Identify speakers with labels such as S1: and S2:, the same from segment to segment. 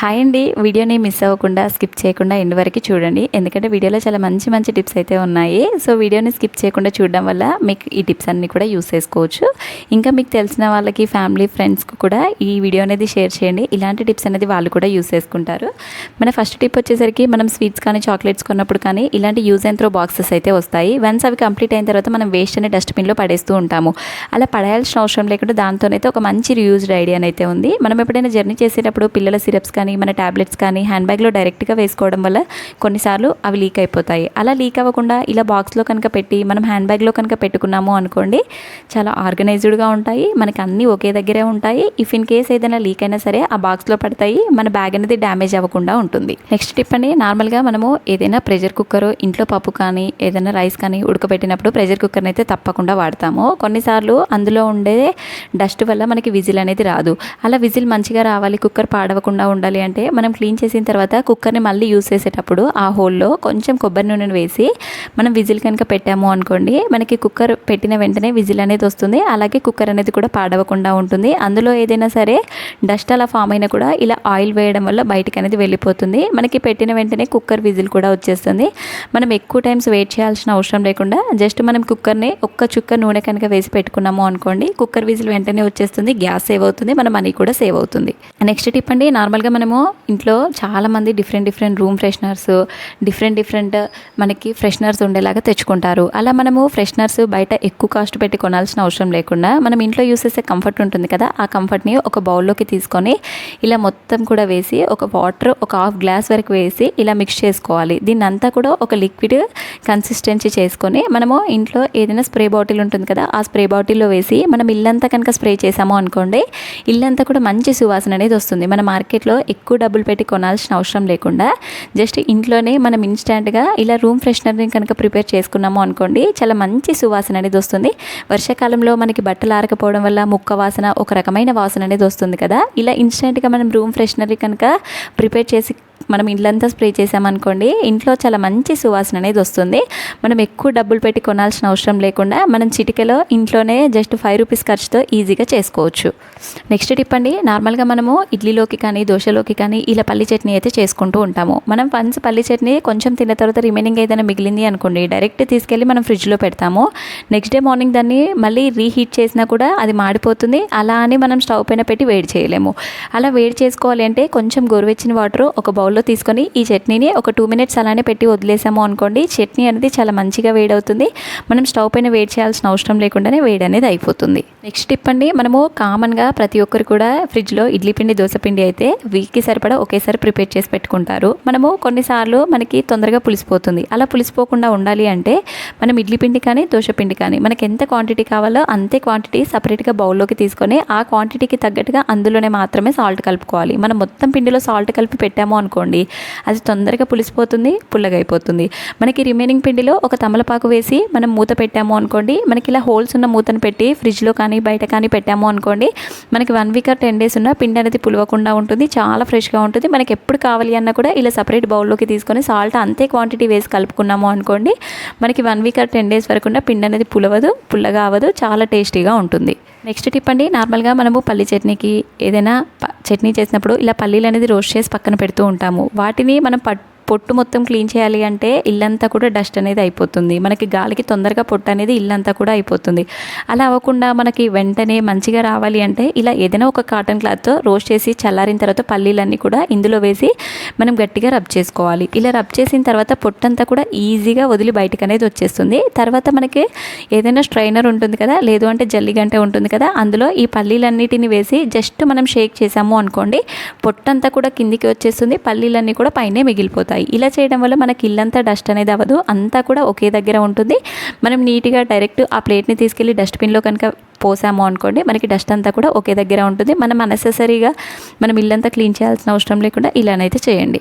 S1: Hi అండి. వీడియోని miss అవ్వకుండా స్కిప్ చేయకుండా ఎండ్ వరకు చూడండి. ఎందుకంటే వీడియోలో చాలా మంచి మంచి టిప్స్ అయితే ఉన్నాయి. సో వీడియోని స్కిప్ చేయకుండా చూడడం వల్ల మీకు ఈ టిప్స్ అన్నీ కూడా యూస్ చేసుకోవచ్చు. ఇంకా మీకు తెలిసిన వాళ్ళకి ఫ్యామిలీ ఫ్రెండ్స్కి కూడా ఈ వీడియో అనేది షేర్ చేయండి. ఇలాంటి టిప్స్ అనేది వాళ్ళు కూడా యూస్ చేసుకుంటారు. మన ఫస్ట్ టిప్ వచ్చేసరికి మనం స్వీట్స్ కానీ చాక్లెట్స్ కొన్నప్పుడు కానీ ఇలాంటి యూజ్ అండ్ త్రో బాక్సెస్ అయితే వస్తాయి. వన్స్ అవి కంప్లీట్ అయిన తర్వాత మనం వేస్ట్ అనే డస్ట్బిన్లో పడేస్తూ ఉంటాము. అలా పడేయాల్సిన అవసరం లేకుండా దాంతోనైతే ఒక మంచి రియూజ్డ్ ఐడియా అయితే ఉంది. మనం ఎప్పుడైనా జర్నీ చేసేటప్పుడు పిల్లల సిరప్స్ కానీ కానీ మన ట్యాబ్లెట్స్ కానీ హ్యాండ్ బ్యాగ్లో డైరెక్ట్గా వేసుకోవడం వల్ల కొన్నిసార్లు అవి లీక్ అయిపోతాయి. అలా లీక్ అవ్వకుండా ఇలా బాక్స్లో కనుక పెట్టి మనం హ్యాండ్ బ్యాగ్లో కనుక పెట్టుకున్నాము అనుకోండి చాలా ఆర్గనైజ్డ్గా ఉంటాయి. మనకి అన్నీ ఒకే దగ్గరే ఉంటాయి. ఇఫ్ ఇన్ కేస్ ఏదైనా లీక్ అయినా సరే ఆ బాక్స్లో పడతాయి. మన బ్యాగ్ అనేది డ్యామేజ్ అవ్వకుండా ఉంటుంది. నెక్స్ట్ టిప్ అండి నార్మల్గా మనము ఏదైనా ప్రెషర్ కుక్కర్ ఇంట్లో పప్పు కానీ ఏదైనా రైస్ కానీ ఉడకబెట్టినప్పుడు ప్రెషర్ కుక్కర్ని అయితే తప్పకుండా వాడతాము. కొన్నిసార్లు అందులో ఉండే డస్ట్ వల్ల మనకి విజిల్ అనేది రాదు. అలా విజిల్ మంచిగా రావాలి కుక్కర్ పాడవకుండా ఉండాలి అంటే మనం క్లీన్ చేసిన తర్వాత కుక్కర్ని మళ్ళీ యూస్ చేసేటప్పుడు ఆ హోల్లో కొంచెం కొబ్బరి నూనెను వేసి మనం విజిల్ కనుక పెట్టాము అనుకోండి మనకి కుక్కర్ పెట్టిన వెంటనే విజిల్ అనేది వస్తుంది. అలాగే కుక్కర్ అనేది కూడా పాడవకుండా ఉంటుంది. అందులో ఏదైనా సరే డస్ట్ అలా ఫామ్ అయినా కూడా ఇలా ఆయిల్ వేయడం వల్ల బయటికి అనేది వెళ్ళిపోతుంది. మనకి పెట్టిన వెంటనే కుక్కర్ విజిల్ కూడా వచ్చేస్తుంది. మనం ఎక్కువ టైమ్స్ వెయిట్ చేయాల్సిన అవసరం లేకుండా జస్ట్ మనం కుక్కర్ని ఒక్క చుక్క నూనె కనుక వేసి పెట్టుకున్నాము అనుకోండి కుక్కర్ విజిల్ వెంటనే వచ్చేస్తుంది గ్యాస్ సేవ్ అవుతుంది మన మనీ కూడా సేవ్ అవుతుంది. నెక్స్ట్ టిప్ అండి నార్మల్గా మనము ఇంట్లో చాలామంది different different room fresheners different different మనకి ఫ్రెషనర్స్ ఉండేలాగా తెచ్చుకుంటారు. అలా మనము ఫ్రెషనర్స్ బయట ఎక్కువ కాస్ట్ పెట్టి కొనాల్సిన అవసరం లేకుండా మనం ఇంట్లో యూస్ చేసే కంఫర్ట్ ఉంటుంది కదా ఆ కంఫర్ట్ని ఒక బౌల్లోకి తీసుకొని ఇలా మొత్తం కూడా వేసి ఒక వాటర్ ఒక హాఫ్ గ్లాస్ వరకు వేసి ఇలా మిక్స్ చేసుకోవాలి. దీన్ని అంతా కూడా ఒక లిక్విడ్ కన్సిస్టెన్సీ చేసుకొని మనము ఇంట్లో ఏదైనా స్ప్రే బాటిల్ ఉంటుంది కదా ఆ స్ప్రే బాటిల్లో వేసి మనం ఇల్లంతా కనుక స్ప్రే చేసాము అనుకోండి ఇల్లంతా కూడా మంచి సువాసన అనేది వస్తుంది. మన మార్కెట్లో ఎక్కువ డబ్బులు పెట్టి కొనాల్సిన అవసరం లేకుండా జస్ట్ ఇంట్లోనే మనం ఇన్స్టాంట్గా ఇలా రూమ్ ఫ్రెషనర్ని కనుక ప్రిపేర్ చేసుకున్నాము అనుకోండి చాలా మంచి సువాసన అనేది వస్తుంది. వర్షాకాలంలో మనకి బట్టలు ఆరకపోవడం వల్ల ముక్క వాసన ఒక రకమైన వాసన అనేది వస్తుంది కదా. ఇలా ఇన్స్టెంట్గా మనం రూమ్ ఫ్రెషనర్ని కనుక ప్రిపేర్ చేసి మనం ఇల్లంతా స్ప్రే చేసామనుకోండి ఇంట్లో చాలా మంచి సువాసన అనేది వస్తుంది. మనం ఎక్కువ డబ్బులు పెట్టి కొనాల్సిన అవసరం లేకుండా మనం చిటికలో ఇంట్లోనే జస్ట్ ఫైవ్ రూపీస్ ఖర్చుతో ఈజీగా చేసుకోవచ్చు. నెక్స్ట్ టిప్ అండి నార్మల్గా మనము ఇడ్లీలోకి కానీ దోశలోకి కానీ ఇలా పల్లి చట్నీ అయితే చేసుకుంటూ ఉంటాము. మనం వన్స్ పల్లి చట్నీ కొంచెం తిన్న తర్వాత రిమైనింగ్ ఏదైనా మిగిలింది అనుకోండి డైరెక్ట్ తీసుకెళ్ళి మనం ఫ్రిడ్జ్లో పెడతాము. నెక్స్ట్ డే మార్నింగ్ దాన్ని మళ్ళీ రీహీట్ చేసినా కూడా అది మాడిపోతుంది. అలా అని మనం స్టవ్ పైన పెట్టి వేడి చేయలేము. అలా వేడి చేసుకోవాలి అంటే కొంచెం గోరువెచ్చిన వాటర్ ఒక బౌల్ బౌల్లో తీసుకొని ఈ చట్నీని ఒక టూ మినిట్స్ అలానే పెట్టి వదిలేసాము అనుకోండి. చట్నీ అనేది చాలా మంచిగా వేడవుతుంది. మనం స్టవ్ పైన వేడి చేయాల్సిన అవసరం లేకుండానే వేడి అనేది అయిపోతుంది. నెక్స్ట్ టిప్ అండి మనము కామన్గా ప్రతి ఒక్కరు కూడా ఫ్రిడ్జ్లో ఇడ్లీ పిండి దోశ పిండి అయితే వీక్కి సరిపడా ఒకేసారి ప్రిపేర్ చేసి పెట్టుకుంటారు. మనము కొన్నిసార్లు మనకి తొందరగా పులిసిపోతుంది. అలా పులిసిపోకుండా ఉండాలి అంటే మనం ఇడ్లీ పిండి కానీ దోశ పిండి కానీ మనకి ఎంత క్వాంటిటీ కావాలో అంతే క్వాంటిటీ సపరేట్గా బౌల్లోకి తీసుకొని ఆ క్వాంటిటీకి తగ్గట్టుగా అందులోనే మాత్రమే సాల్ట్ కలుపుకోవాలి. మనం మొత్తం పిండిలో సాల్ట్ కలిపి పెట్టాము అనుకోండి అది తొందరగా పులిసిపోతుంది పుల్లగా అయిపోతుంది మనకి రిమైనింగ్ పిండిలో ఒక తమలపాకు వేసి మనం మూత పెట్టాము అనుకోండి మనకి ఇలా హోల్స్ ఉన్న మూతను పెట్టి ఫ్రిడ్జ్లో కానీ బయట కానీ పెట్టాము అనుకోండి మనకి one week or ten days ఉన్న పిండి అనేది పులవకుండా ఉంటుంది చాలా ఫ్రెష్గా ఉంటుంది. మనకి ఎప్పుడు కావాలి అన్నా కూడా ఇలా సపరేట్ బౌల్లోకి తీసుకొని సాల్ట్ అంతే క్వాంటిటీ వేసి కలుపుకున్నాము అనుకోండి మనకి one week or ten days వరకు ఉన్న పిండి అనేది పులవదు పుల్లగా అవ్వదు చాలా టేస్టీగా ఉంటుంది. నెక్స్ట్ టిప్ అండి నార్మల్గా మనము పల్లి చట్నీకి ఏదైనా ప- చట్నీ చేసినప్పుడు ఇలా పల్లీలు అనేది రోస్ట్ చేసి పక్కన పెడుతూ ఉంటాము. వాటిని మనం పట్ పొట్టు మొత్తం క్లీన్ చేయాలి అంటే ఇల్లంతా కూడా డస్ట్ అనేది అయిపోతుంది. మనకి గాలికి తొందరగా పొట్టు అనేది ఇల్లంతా కూడా అయిపోతుంది. అలా అవ్వకుండా మనకి వెంటనే మంచిగా రావాలి అంటే ఇలా ఏదైనా ఒక కాటన్ క్లాత్తో రోస్ట్ చేసి చల్లారిన తర్వాత పల్లీలన్నీ కూడా ఇందులో వేసి మనం గట్టిగా రబ్ చేసుకోవాలి. ఇలా రబ్ చేసిన తర్వాత పొట్టంతా కూడా ఈజీగా వదిలి బయటకు అనేది వచ్చేస్తుంది. తర్వాత మనకి ఏదైనా స్ట్రైనర్ ఉంటుంది కదా లేదు అంటే జల్లిగంట ఉంటుంది కదా అందులో ఈ పల్లీలన్నిటిని వేసి జస్ట్ మనం షేక్ చేసాము అనుకోండి పొట్టంతా కూడా కిందికి వచ్చేస్తుంది. పల్లీలన్నీ కూడా పైనే మిగిలిపోతాయి. ఇలా చేయడం వల్ల మనకి ఇల్లంతా డస్ట్ అనేది అవ్వదు. అంతా కూడా ఒకే దగ్గర ఉంటుంది. మనం నీట్గా డైరెక్ట్ ఆ ప్లేట్ని తీసుకెళ్ళి డస్ట్బిన్లో కనుక పోసాము అనుకోండి మనకి డస్ట్ అంతా కూడా ఒకే దగ్గర ఉంటుంది. మనం అన్నెసెసరీగా మనం ఇల్లంతా క్లీన్ చేయాల్సిన అవసరం లేకుండా ఇలానైతే చేయండి.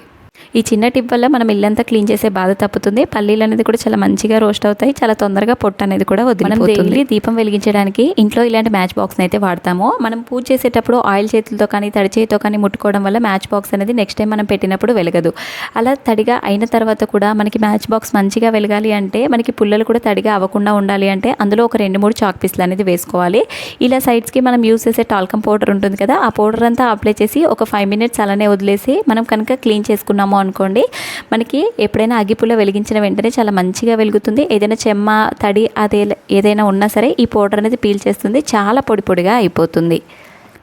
S1: ఈ చిన్న టిప్ వల్ల మనం ఇల్లంతా క్లీన్ చేసే బాధ తప్పుతుంది. పల్లీలు అనేది కూడా చాలా మంచిగా రోస్ట్ అవుతాయి. చాలా తొందరగా పొట్టు అనేది కూడా వదిలిపోతుంది. దీపం వెలిగించడానికి ఇంట్లో ఇలాంటి మ్యాచ్ బాక్స్ అయితే వాడతాము. మనం పూజ చేసేటప్పుడు ఆయిల్ చేతులతో కానీ తడి చేతితో కానీ ముట్టుకోవడం వల్ల మ్యాచ్ బాక్స్ అనేది నెక్స్ట్ టైం మనం పెట్టినప్పుడు వెలగదు. అలా తడిగా అయిన తర్వాత కూడా మనకి మ్యాచ్ బాక్స్ మంచిగా వెలగాలి అంటే మనకి పుల్లలు కూడా తడిగా అవ్వకుండా ఉండాలి అంటే అందులో ఒక రెండు మూడు చాక్ పీస్లు అనేది వేసుకోవాలి. ఇలా సైడ్స్కి మనం యూస్ చేసే టాల్కమ్ పౌడర్ ఉంటుంది కదా ఆ పౌడర్ అంతా అప్లై చేసి ఒక ఫైవ్ మినిట్స్ అలానే వదిలేసి మనం కనుక క్లీన్ చేసుకున్నాము అనుకోండి మనకి ఎప్పుడైనా అగ్గిపుల్ల వెలిగించిన వెంటనే చాలా మంచిగా వెలుగుతుంది. ఏదైనా చెమ్మ తడి అదే ఏదైనా ఉన్నా సరే ఈ పౌడర్ అనేది పీల్ చేస్తుంది. చాలా పొడి పొడిగా అయిపోతుంది.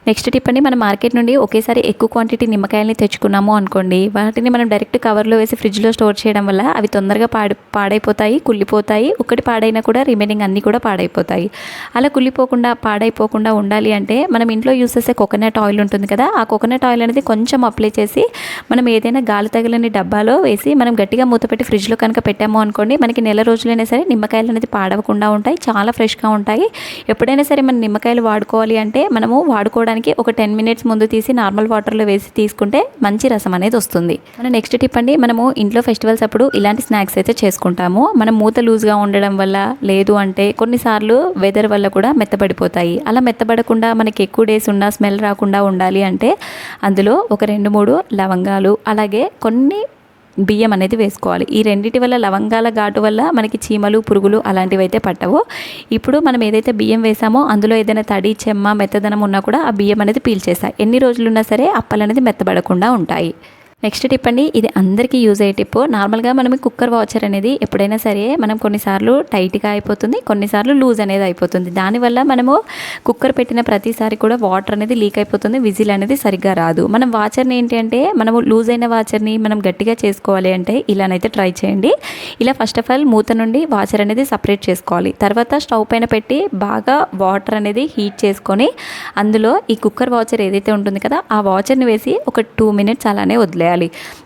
S1: నెక్స్ట్ టిప్ అండి మనం మార్కెట్ నుండి ఒకేసారి ఎక్కువ క్వాంటిటీ నిమ్మకాయలని తెచ్చుకున్నాము అనుకోండి వాటిని మనం డైరెక్ట్ కవర్లో వేసి ఫ్రిడ్జ్లో స్టోర్ చేయడం వల్ల అవి తొందరగా పాడి పాడైపోతాయి కుళ్ళిపోతాయి. ఒకటి పాడైనా కూడా రిమైనింగ్ అన్నీ కూడా పాడైపోతాయి. అలా కుళ్ళిపోకుండా పాడైపోకుండా ఉండాలి అంటే మనం ఇంట్లో యూస్ చేసే కోకోనట్ ఆయిల్ ఉంటుంది కదా ఆ కోకోనట్ ఆయిల్ అనేది కొంచెం అప్లై చేసి మనం ఏదైనా గాలి తగలని డబ్బాలో వేసి మనం గట్టిగా మూత పెట్టి ఫ్రిడ్జ్లో కనుక పెట్టాము అనుకోండి మనకి నెల రోజులైనా సరే నిమ్మకాయలు అనేది పాడవకుండా ఉంటాయి చాలా ఫ్రెష్గా ఉంటాయి. ఎప్పుడైనా సరే మనం నిమ్మకాయలు వాడుకోవాలి అంటే మనము వాడుకోవడానికి ఒక టెన్ మినిట్స్ ముందు తీసి నార్మల్ వాటర్లో వేసి తీసుకుంటే మంచి రసం అనేది వస్తుంది. మన నెక్స్ట్ టిప్ అండి మనము ఇంట్లో ఫెస్టివల్స్ అప్పుడు ఇలాంటి స్నాక్స్ అయితే చేసుకుంటాము. మనం మూత లూజ్గా ఉండడం వల్ల లేదు అంటే కొన్నిసార్లు వెదర్ వల్ల కూడా మెత్తబడిపోతాయి. అలా మెత్తబడకుండా మనకి ఎక్కువ డేస్ ఉన్న స్మెల్ రాకుండా ఉండాలి అంటే అందులో ఒక రెండు మూడు లవంగాలు అలాగే కొన్ని బియ్యం అనేది వేసుకోవాలి. ఈ రెండింటి వల్ల లవంగాల ఘాటు వల్ల మనకి చీమలు పురుగులు అలాంటివి అయితే పట్టవు. ఇప్పుడు మనం ఏదైతే బియ్యం వేసామో అందులో ఏదైనా తడి చెమ్మ మెత్తదనం ఉన్నా కూడా ఆ బియ్యం అనేది పీల్చేస్తాయి. ఎన్ని రోజులున్నా సరే అప్పలు అనేది మెత్తబడకుండా ఉంటాయి. నెక్స్ట్ టిప్ అండి ఇది అందరికీ యూజ్ అయ్యే టిప్. నార్మల్గా మనం కుక్కర్ వాచర్ అనేది ఎప్పుడైనా సరే మనం కొన్నిసార్లు టైట్గా అయిపోతుంది కొన్నిసార్లు లూజ్ అనేది అయిపోతుంది. దానివల్ల మనము కుక్కర్ పెట్టిన ప్రతిసారి కూడా వాటర్ అనేది లీక్ అయిపోతుంది విజిల్ అనేది సరిగ్గా రాదు. మనం వాచర్ని ఏంటి అంటే మనము లూజ్ అయిన వాచర్ని మనం గట్టిగా చేసుకోవాలి అంటే ఇలానైతే ట్రై చేయండి. ఇలా ఫస్ట్ ఆఫ్ ఆల్ మూత నుండి వాచర్ అనేది సపరేట్ చేసుకోవాలి. తర్వాత స్టవ్ పైన పెట్టి బాగా వాటర్ అనేది హీట్ చేసుకొని అందులో ఈ కుక్కర్ వాచర్ ఏదైతే ఉంటుంది కదా ఆ వాచర్ని వేసి ఒక టూ మినిట్స్ అలానే వదిలేయాలి.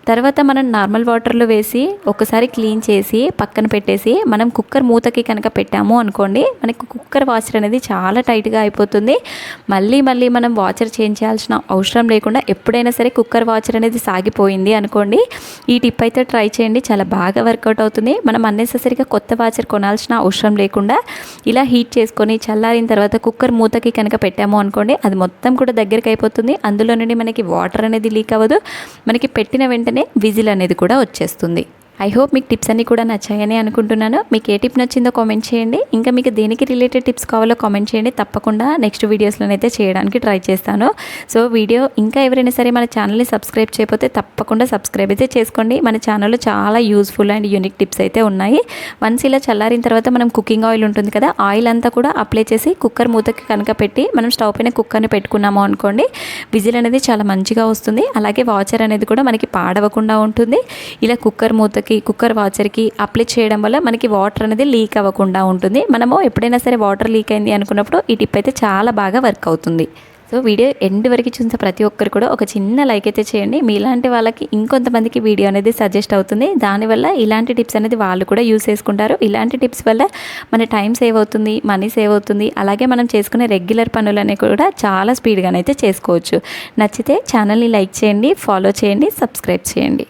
S1: తర్వాత మనం నార్మల్ వాటర్లో వేసి ఒకసారి క్లీన్ చేసి పక్కన పెట్టేసి మనం కుక్కర్ మూతకి కనుక పెట్టాము అనుకోండి మనకి కుక్కర్ వాచర్ అనేది చాలా టైట్గా అయిపోతుంది. మళ్ళీ మళ్ళీ మనం వాచర్ చేంజ్ చేయాల్సిన అవసరం లేకుండా ఎప్పుడైనా సరే కుక్కర్ వాచర్ అనేది సాగిపోయింది అనుకోండి ఈ టిప్ అయితే ట్రై చేయండి. చాలా బాగా వర్కౌట్ అవుతుంది. మనం అన్నెసెసరీగా కొత్త వాచర్ కొనాల్సిన అవసరం లేకుండా ఇలా హీట్ చేసుకొని చల్లారిన తర్వాత కుక్కర్ మూతకి కనుక పెట్టాము అనుకోండి అది మొత్తం కూడా దగ్గరికి అయిపోతుంది. అందులో నుండి మనకి వాటర్ అనేది లీక్ అవ్వదు. మనకి పెట్టిన వెంటనే విజిల్ అనేది కూడా వచ్చేస్తుంది. ఐ హోప్ మీకు టిప్స్ అన్నీ కూడా నచ్చాయని అనుకుంటున్నాను. మీకు ఏ టిప్ నచ్చిందో కామెంట్ చేయండి. ఇంకా మీకు దేనికి రిలేటెడ్ టిప్స్ కావాలో కామెంట్ చేయండి. తప్పకుండా నెక్స్ట్ వీడియోస్లోనైతే చేయడానికి ట్రై చేస్తాను. సో వీడియో ఇంకా ఎవరైనా సరే మన ఛానల్ని సబ్స్క్రైబ్ చేయకపోతే తప్పకుండా సబ్స్క్రైబ్ అయితే చేసుకోండి. మన ఛానల్లో చాలా యూస్ఫుల్ అండ్ యూనిక్ టిప్స్ అయితే ఉన్నాయి. వన్స్ ఇలా చల్లారిన తర్వాత మనం కుకింగ్ ఆయిల్ ఉంటుంది కదా ఆయిల్ అంతా కూడా అప్లై చేసి కుక్కర్ మూతకి కనుక పెట్టి మనం స్టవ్ పైన కుక్కర్ని పెట్టుకున్నాము అనుకోండి విజిల్ అనేది చాలా మంచిగా వస్తుంది. అలాగే వాచర్ అనేది కూడా మనకి పాడవకుండా ఉంటుంది. ఇలా కుక్కర్ మూతకి కుక్కర్ వాచర్కి అప్లై చేయడం వల్ల మనకి వాటర్ అనేది లీక్ అవ్వకుండా ఉంటుంది. మనము ఎప్పుడైనా సరే వాటర్ లీక్ అయింది అనుకున్నప్పుడు ఈ టిప్ అయితే చాలా బాగా వర్క్ అవుతుంది. సో వీడియో ఎండ్ వరకు చూసిన ప్రతి ఒక్కరు కూడా ఒక చిన్న లైక్ అయితే చేయండి. మీలాంటి వాళ్ళకి ఇంకొంతమందికి వీడియో అనేది సజెస్ట్ అవుతుంది. దానివల్ల ఇలాంటి టిప్స్ అనేది వాళ్ళు కూడా యూస్ చేసుకుంటారు. ఇలాంటి టిప్స్ వల్ల మన టైం సేవ్ అవుతుంది మనీ సేవ్ అవుతుంది. అలాగే మనం చేసుకునే రెగ్యులర్ పనులనే కూడా చాలా స్పీడ్గానైతే చేసుకోవచ్చు. నచ్చితే ఛానల్ని లైక్ చేయండి ఫాలో చేయండి సబ్స్క్రైబ్ చేయండి.